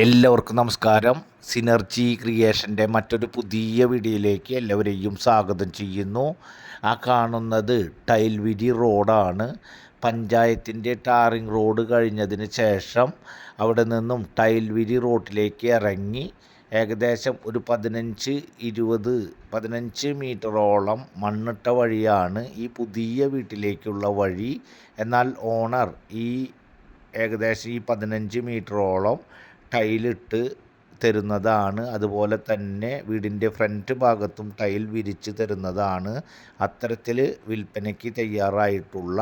എല്ലാവർക്കും നമസ്കാരം. സിനർജി ക്രിയേഷന്റെ മറ്റൊരു പുതിയ വീഡിയോയിലേക്ക് എല്ലാവരെയും സ്വാഗതം ചെയ്യുന്നു. ആ കാണുന്നത് ടൈൽവിരി റോഡാണ്. പഞ്ചായത്തിന്റെ ടാറിംഗ് റോഡ് കഴിഞ്ഞതിന് ശേഷം അവിടെ നിന്നും ടൈൽവിരി റോഡിലേക്ക് ഇറങ്ങി. ഏകദേശം ഒരു പതിനഞ്ച് ഇരുപത് പതിനഞ്ച് മീറ്ററോളം മണ്ണിട്ട വഴിയാണ് ഈ പുതിയ വീട്ടിലേക്കുള്ള വഴി. എന്നാൽ ഓണർ ഈ ഏകദേശം ഈ പതിനഞ്ച് മീറ്ററോളം ടൈലിട്ട് തരുന്നതാണ്. അതുപോലെ തന്നെ വീടിന്റെ ഫ്രണ്ട് ഭാഗത്തും ടൈൽ വിരിച്ച് തരുന്നതാണ്. അത്തരത്തിൽ വിൽപ്പനയ്ക്ക് തയ്യാറായിട്ടുള്ള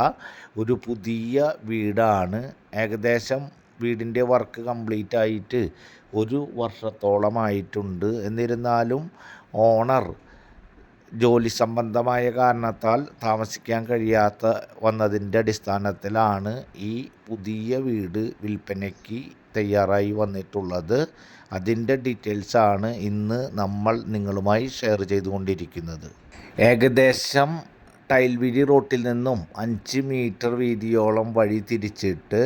ഒരു പുതിയ വീടാണ്. ഏകദേശം വീടിന്റെ വർക്ക് കംപ്ലീറ്റ് ആയിട്ട് ഒരു വർഷത്തോളമായിട്ടുണ്ട്. എന്നിരുന്നാലും ഓണർ ജോലി സംബന്ധമായ കാരണത്താൽ താമസിക്കാൻ കഴിയാത്ത വന്നതിന്റെ അടിസ്ഥാനത്തിലാണ് ഈ പുതിയ വീട് വിൽപ്പനയ്ക്ക് തയ്യാറായി വന്നിട്ടുള്ളത്. അതിന്റെ ഡീറ്റെയിൽസാണ് ഇന്ന് നമ്മൾ നിങ്ങളുമായി ഷെയർ ചെയ്തുകൊണ്ടിരിക്കുന്നത്. ഏകദേശം ടൈൽവിരി റോട്ടിൽ നിന്നും അഞ്ച് മീറ്റർ വീതിയോളം വഴി തിരിച്ചിട്ട്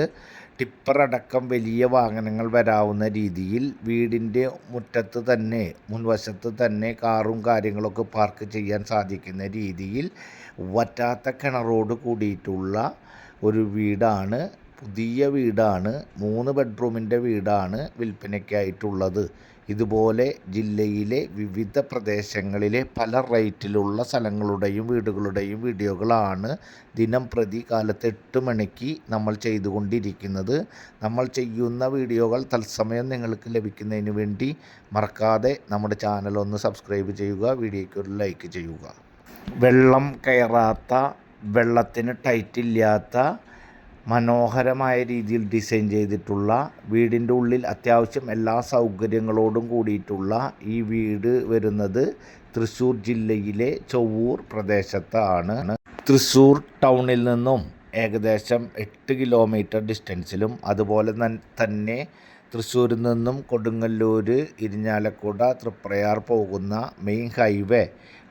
ടിപ്പർ അടക്കം വലിയ വാഹനങ്ങൾ വരാവുന്ന രീതിയിൽ വീടിന്റെ മുറ്റത്ത് തന്നെ മുൻവശത്ത് തന്നെ കാറും കാര്യങ്ങളൊക്കെ പാർക്ക് ചെയ്യാൻ സാധിക്കുന്ന രീതിയിൽ വറ്റാത്ത കിണറോട് കൂടിയിട്ടുള്ള ഒരു വീടാണ് പുതിയ വീടാണ് മൂന്ന് ബെഡ്റൂമിന്റെ വീടാണ് വിൽപ്പനയ്ക്കായിട്ടുള്ളത്. ഇതുപോലെ ജില്ലയിലെ വിവിധ പ്രദേശങ്ങളിലെ പല റേറ്റിലുള്ള സ്ഥലങ്ങളുടെയും വീടുകളുടെയും വീഡിയോകളാണ് ദിനം പ്രതി കാലത്ത് എട്ട് മണിക്ക് നമ്മൾ ചെയ്തുകൊണ്ടിരിക്കുന്നത്. നമ്മൾ ചെയ്യുന്ന വീഡിയോകൾ തത്സമയം നിങ്ങൾക്ക് ലഭിക്കുന്നതിന് വേണ്ടി മറക്കാതെ നമ്മുടെ ചാനൽ ഒന്ന് സബ്സ്ക്രൈബ് ചെയ്യുക വീഡിയോയ്ക്ക് ഒരു ലൈക്ക് ചെയ്യുക. വെള്ളം കയറാത്ത വെള്ളത്തിന് ടൈറ്റില്ലാത്ത മനോഹരമായ രീതിയിൽ ഡിസൈൻ ചെയ്തിട്ടുള്ള വീടിന്റെ ഉള്ളിൽ അത്യാവശ്യം എല്ലാ സൗകര്യങ്ങളോടും കൂടിയിട്ടുള്ള ഈ വീട് വരുന്നത് തൃശ്ശൂർ ജില്ലയിലെ ചൊവ്വൂർ പ്രദേശത്താണ്. തൃശ്ശൂർ ടൗണിൽ നിന്നും ഏകദേശം എട്ട് കിലോമീറ്റർ ഡിസ്റ്റൻസിലും അതുപോലെ തന്നെ തൃശ്ശൂരിൽ നിന്നും കൊടുങ്ങല്ലൂർ ഇരിഞ്ഞാലക്കുട തൃപ്രയാർ പോകുന്ന മെയിൻ ഹൈവേ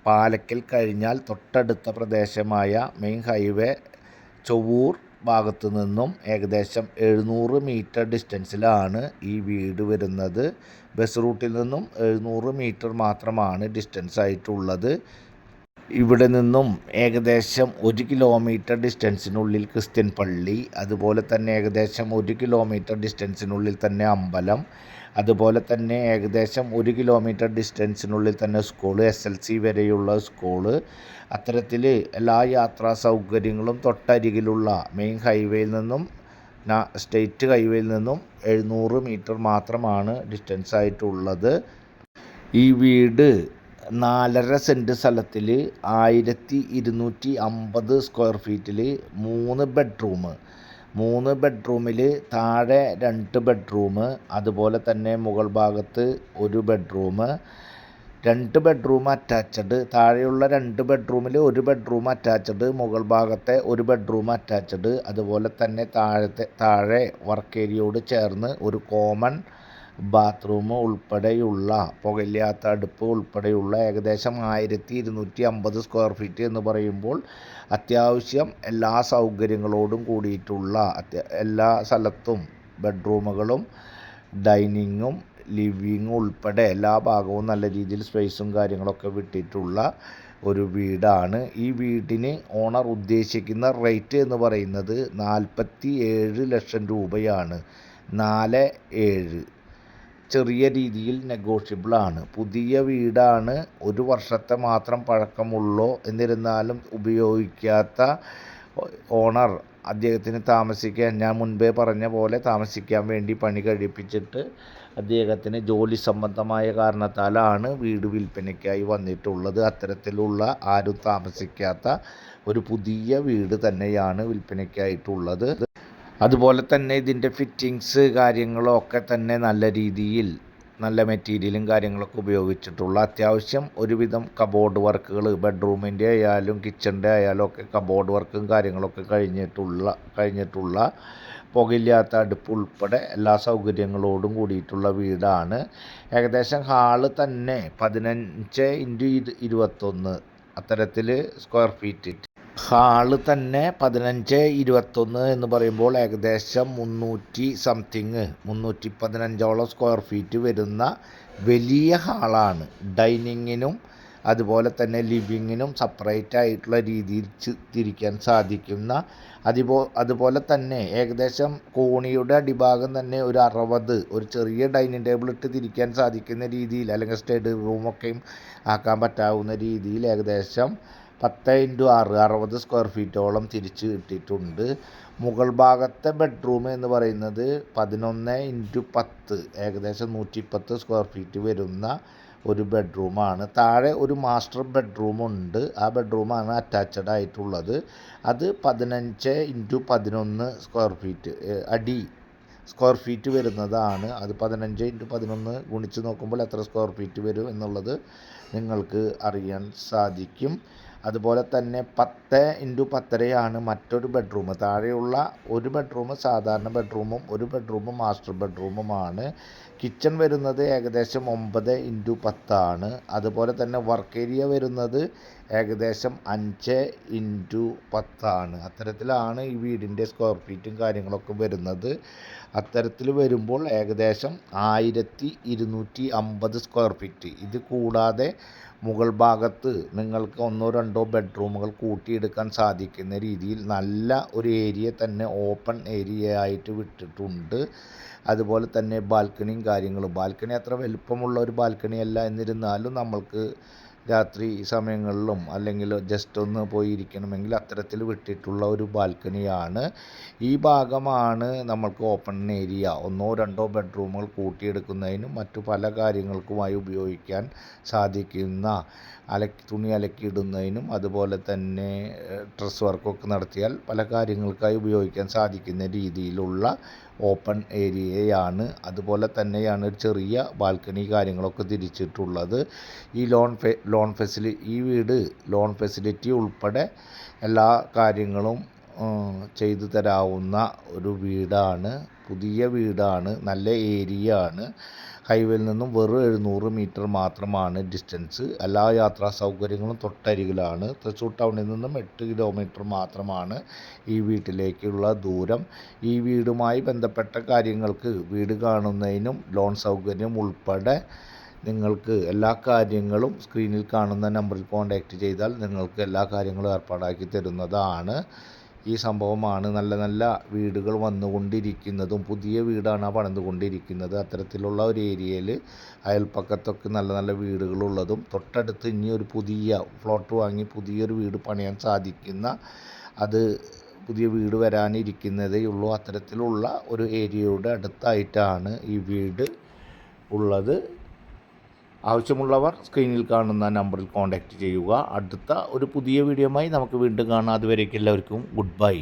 പാലക്കൽ കഴിഞ്ഞാൽ തൊട്ടടുത്ത പ്രദേശമായ മെയിൻ ഹൈവേ ചൊവ്വൂർ ഭാഗത്തു നിന്നും ഏകദേശം എഴുന്നൂറ് മീറ്റർ ഡിസ്റ്റൻസിലാണ് ഈ വീട് വരുന്നത്. ബസ് റൂട്ടിൽ നിന്നും എഴുന്നൂറ് മീറ്റർ മാത്രമാണ് ഡിസ്റ്റൻസ് ആയിട്ടുള്ളത്. ഇവിടെ നിന്നും ഏകദേശം ഒരു കിലോമീറ്റർ ഡിസ്റ്റൻസിനുള്ളിൽ ക്രിസ്ത്യൻ പള്ളി അതുപോലെ തന്നെ ഏകദേശം ഒരു കിലോമീറ്റർ ഡിസ്റ്റൻസിനുള്ളിൽ തന്നെ അമ്പലം. അതുപോലെ തന്നെ ഏകദേശം ഒരു കിലോമീറ്റർ ഡിസ്റ്റൻസിനുള്ളിൽ തന്നെ സ്കൂൾ എസ് എൽ സി വരെയുള്ള സ്കൂൾ അത്തരത്തിൽ എല്ലാ യാത്രാ സൗകര്യങ്ങളും തൊട്ടരികിലുള്ള മെയിൻ ഹൈവേയിൽ നിന്നും സ്റ്റേറ്റ് ഹൈവേയിൽ നിന്നും എഴുന്നൂറ് മീറ്റർ മാത്രമാണ് ഡിസ്റ്റൻസ് ആയിട്ടുള്ളത്. ഈ വീട് നാലര സെന്റ് സ്ഥലത്തിൽ ആയിരത്തി ഇരുന്നൂറ്റി അമ്പത് സ്ക്വയർ ഫീറ്റിൽ മൂന്ന് ബെഡ്റൂം മൂന്ന് ബെഡ്റൂമിൽ താഴെ രണ്ട് ബെഡ്റൂം അതുപോലെ തന്നെ മുകൾ ഭാഗത്ത് ഒരു ബെഡ്റൂം രണ്ട് ബെഡ്റൂം അറ്റാച്ച്ഡ് താഴെയുള്ള രണ്ട് ബെഡ്റൂമിൽ ഒരു ബെഡ്റൂം അറ്റാച്ച്ഡ് മുകൾ ഭാഗത്തെ ഒരു ബെഡ്റൂം അറ്റാച്ച്ഡ് അതുപോലെ തന്നെ താഴത്തെ താഴെ വർക്ക് ഏരിയയോട് ചേർന്ന് ഒരു കോമൺ ബാത്റൂം ഉൾപ്പെടെയുള്ള പുകയില്ലാത്ത അടുപ്പ് ഉൾപ്പെടെയുള്ള ഏകദേശം ആയിരത്തി ഇരുന്നൂറ്റി അമ്പത് സ്ക്വയർ ഫീറ്റ് എന്ന് പറയുമ്പോൾ അത്യാവശ്യം എല്ലാ സൗകര്യങ്ങളോടും കൂടിയിട്ടുള്ള എല്ലാ സ്ഥലത്തും ബെഡ്റൂമുകളും ഡൈനിങ്ങും ലിവിങ്ങും ഉൾപ്പെടെ എല്ലാ ഭാഗവും നല്ല രീതിയിൽ സ്പേസും കാര്യങ്ങളൊക്കെ വിട്ടിട്ടുള്ള ഒരു വീടാണ്. ഈ വീടിന് ഓണർ ഉദ്ദേശിക്കുന്ന റേറ്റ് എന്ന് പറയുന്നത് നാൽപ്പത്തി ഏഴ് ലക്ഷം രൂപയാണ്. നാല് ഏഴ്. ചെറിയ രീതിയിൽ നെഗോഷ്യബിൾ ആണ്. പുതിയ വീടാണ് ഒരു വർഷത്തെ മാത്രം പഴക്കമുള്ളൂ എന്നിരുന്നാലും ഉപയോഗിക്കാത്ത ഓണർ അദ്ദേഹത്തിന് താമസിക്കാൻ ഞാൻ മുൻപേ പറഞ്ഞ പോലെ താമസിക്കാൻ വേണ്ടി പണി കഴിപ്പിച്ചിട്ട് അദ്ദേഹത്തിന് ജോലി സംബന്ധമായ കാരണത്താലാണ് വീട് വിൽപ്പനയ്ക്കായി വന്നിട്ടുള്ളത്. അത്തരത്തിലുള്ള ആരും താമസിക്കാത്ത ഒരു പുതിയ വീട് തന്നെയാണ് വിൽപ്പനയ്ക്കായിട്ടുള്ളത്. അതുപോലെ തന്നെ ഇതിന്റെ ഫിറ്റിങ്സ് കാര്യങ്ങളൊക്കെ തന്നെ നല്ല രീതിയിൽ നല്ല മെറ്റീരിയലും കാര്യങ്ങളൊക്കെ ഉപയോഗിച്ചിട്ടുള്ള അത്യാവശ്യം ഒരുവിധം കബോർഡ് വർക്കുകൾ ബെഡ്റൂമിന്റെ ആയാലും കിച്ചണിന്റെ ആയാലും ഒക്കെ കബോർഡ് വർക്കും കാര്യങ്ങളൊക്കെ കഴിഞ്ഞിട്ടുള്ള കഴിഞ്ഞിട്ടുള്ള പുകയില്ലാത്ത അടുപ്പ് ഉൾപ്പെടെ എല്ലാ സൗകര്യങ്ങളോടും കൂടിയിട്ടുള്ള വീടാണ്. ഏകദേശം ഹാൾ തന്നെ പതിനഞ്ച് ഇന്റു ഇരുപത്തൊന്ന് അത്തരത്തിൽ സ്ക്വയർ ഫീറ്റ് ഹാൾ തന്നെ പതിനഞ്ച് ഇരുപത്തൊന്ന് എന്ന് പറയുമ്പോൾ ഏകദേശം മുന്നൂറ്റി സംതിങ് മുന്നൂറ്റി പതിനഞ്ചോളം സ്ക്വയർ ഫീറ്റ് വരുന്ന വലിയ ഹാളാണ്. ഡൈനിങ്ങിനും അതുപോലെ തന്നെ ലിവിങ്ങിനും സെപ്പറേറ്റ് ആയിട്ടുള്ള രീതിയിൽ തിരിക്കാൻ സാധിക്കുന്ന അതിപോ അതുപോലെ തന്നെ ഏകദേശം കോണിയുടെ അടിഭാഗം തന്നെ ഒരു അറുപത് ഒരു ചെറിയ ഡൈനിങ് ടേബിൾ ഇട്ട് തിരിക്കാൻ സാധിക്കുന്ന രീതിയിൽ അല്ലെങ്കിൽ സ്റ്റഡി റൂമൊക്കെയും ആക്കാൻ പറ്റാവുന്ന രീതിയിൽ ഏകദേശം പത്ത് ഇന്റു ആറ് അറുപത് സ്ക്വയർ ഫീറ്റോളം തിരിച്ച് കിട്ടിയിട്ടുണ്ട്. മുകൾ ഭാഗത്തെ ബെഡ്റൂം എന്ന് പറയുന്നത് പതിനൊന്ന് ഇന്റു പത്ത് ഏകദേശം നൂറ്റിപ്പത്ത് സ്ക്വയർ ഫീറ്റ് വരുന്ന ഒരു ബെഡ്റൂമാണ് താഴെ ഒരു മാസ്റ്റർ ബെഡ്റൂം ഉണ്ട്. ആ ബെഡ്റൂമാണ് അറ്റാച്ച്ഡ് ആയിട്ടുള്ളത്. അത് പതിനഞ്ച് ഇന്റു പതിനൊന്ന് സ്ക്വയർ ഫീറ്റ് അടി സ്ക്വയർ ഫീറ്റ് വരുന്നതാണ്. അത് പതിനഞ്ച് ഇന്റു പതിനൊന്ന് ഗുണിച്ച് നോക്കുമ്പോൾ എത്ര സ്ക്വയർ ഫീറ്റ് വരും എന്നുള്ളത് നിങ്ങൾക്ക് അറിയാൻ സാധിക്കും. അതുപോലെ തന്നെ പത്ത് ഇന്റു പത്തരയാണ് മറ്റൊരു ബെഡ്റൂം. താഴെയുള്ള ഒരു ബെഡ്റൂം സാധാരണ ബെഡ്റൂമും ഒരു ബെഡ്റൂം മാസ്റ്റർ ബെഡ്റൂമുമാണ്. കിച്ചൺ വരുന്നത് ഏകദേശം ഒമ്പത് ഇന്റു പത്താണ്. അതുപോലെ തന്നെ വർക്ക് ഏരിയ വരുന്നത് ഏകദേശം അഞ്ച് ഇന്റു പത്താണ്. അത്തരത്തിലാണ് ഈ വീടിന്റെ സ്ക്വയർ ഫീറ്റും കാര്യങ്ങളൊക്കെ വരുന്നത്. അത്തരത്തിൽ വരുമ്പോൾ ഏകദേശം ആയിരത്തി ഇരുന്നൂറ്റി അമ്പത് സ്ക്വയർ ഫീറ്റ് ഇത് കൂടാതെ മുകൾ ഭാഗത്ത് നിങ്ങൾക്ക് ഒന്നോ രണ്ടോ ബെഡ്റൂമുകൾ കൂട്ടിയെടുക്കാൻ സാധിക്കുന്ന രീതിയിൽ നല്ല ഒരു ഏരിയ തന്നെ ഓപ്പൺ ഏരിയ ആയിട്ട് വിട്ടിട്ടുണ്ട്. അതുപോലെ തന്നെ ബാൽക്കണിയും കാര്യങ്ങളും ബാൽക്കണി അത്ര വലുപ്പമുള്ള ഒരു ബാൽക്കണി അല്ല എന്നിരുന്നാലും നമ്മൾക്ക് രാത്രി സമയങ്ങളിലും അല്ലെങ്കിൽ ജസ്റ്റ് ഒന്ന് പോയി ഇരിക്കണമെങ്കിൽ അത്തരത്തിൽ വിട്ടിട്ടുള്ള ഒരു ബാൽക്കണിയാണ്. ഈ ഭാഗമാണ് നമ്മൾക്ക് ഓപ്പൺ ഏരിയ ഒന്നോ രണ്ടോ ബെഡ്റൂമുകൾ കൂട്ടിയെടുക്കുന്നതിനും മറ്റു പല കാര്യങ്ങൾക്കുമായി ഉപയോഗിക്കാൻ സാധിക്കുന്ന അലക്കി തുണി അലക്കിയിടുന്നതിനും അതുപോലെ തന്നെ ഡ്രസ് വർക്കൊക്കെ നടത്തിയാൽ പല കാര്യങ്ങൾക്കായി ഉപയോഗിക്കാൻ സാധിക്കുന്ന രീതിയിലുള്ള ഓപ്പൺ ഏരിയയാണ്. അതുപോലെ തന്നെയാണ് ചെറിയ ബാൽക്കണി കാര്യങ്ങളൊക്കെ തിരിച്ചിട്ടുള്ളത്. ഈ ലോൺ ഫെ ലോൺ ഫെസിലി ഈ വീട് ലോൺ ഫെസിലിറ്റി ഉൾപ്പെടെ എല്ലാ കാര്യങ്ങളും ചെയ്തു തരാവുന്ന ഒരു വീടാണ്. പുതിയ വീടാണ് നല്ല ഏരിയ ആണ് ഹൈവേയിൽ നിന്നും വെറും എഴുന്നൂറ് മീറ്റർ മാത്രമാണ് ഡിസ്റ്റൻസ് എല്ലാ യാത്രാ സൗകര്യങ്ങളും തൊട്ടരികിലാണ്. തൃശ്ശൂർ ടൗണിൽ നിന്നും എട്ട് കിലോമീറ്റർ മാത്രമാണ് ഈ വീട്ടിലേക്കുള്ള ദൂരം. ഈ വീടുമായി ബന്ധപ്പെട്ട കാര്യങ്ങൾക്ക് വീട് കാണുന്നതിനും ലോൺ സൗകര്യം ഉൾപ്പെടെ നിങ്ങൾക്ക് എല്ലാ കാര്യങ്ങളും സ്ക്രീനിൽ കാണുന്ന നമ്പറിൽ കോൺടാക്റ്റ് ചെയ്താൽ നിങ്ങൾക്ക് എല്ലാ കാര്യങ്ങളും ഏർപ്പാടാക്കി തരുന്നതാണ്. ഈ സംഭവമാണ് നല്ല നല്ല വീടുകൾ വന്നുകൊണ്ടിരിക്കുന്നതും പുതിയ വീടാണ് പണിതുകൊണ്ടിരിക്കുന്നത്. അത്തരത്തിലുള്ള ഒരു ഏരിയയിൽ അയൽപ്പക്കത്തൊക്കെ നല്ല നല്ല വീടുകളുള്ളതും തൊട്ടടുത്ത് ഇനി ഒരു പുതിയ പ്ലോട്ട് വാങ്ങി പുതിയൊരു വീട് പണിയാൻ സാധിക്കുന്ന അത് പുതിയ വീട് വരാനിരിക്കുന്നതേ ഉള്ളൂ. അത്തരത്തിലുള്ള ഒരു ഏരിയയുടെ അടുത്തായിട്ടാണ് ഈ വീട് ഉള്ളത്. ആവശ്യമുള്ളവർ സ്ക്രീനിൽ കാണുന്ന നമ്പറിൽ കോൺടാക്റ്റ് ചെയ്യുക. അടുത്ത ഒരു പുതിയ വീഡിയോയുമായി നമുക്ക് വീണ്ടും കാണാം. അതുവരേക്കും എല്ലാവർക്കും ഗുഡ് ബൈ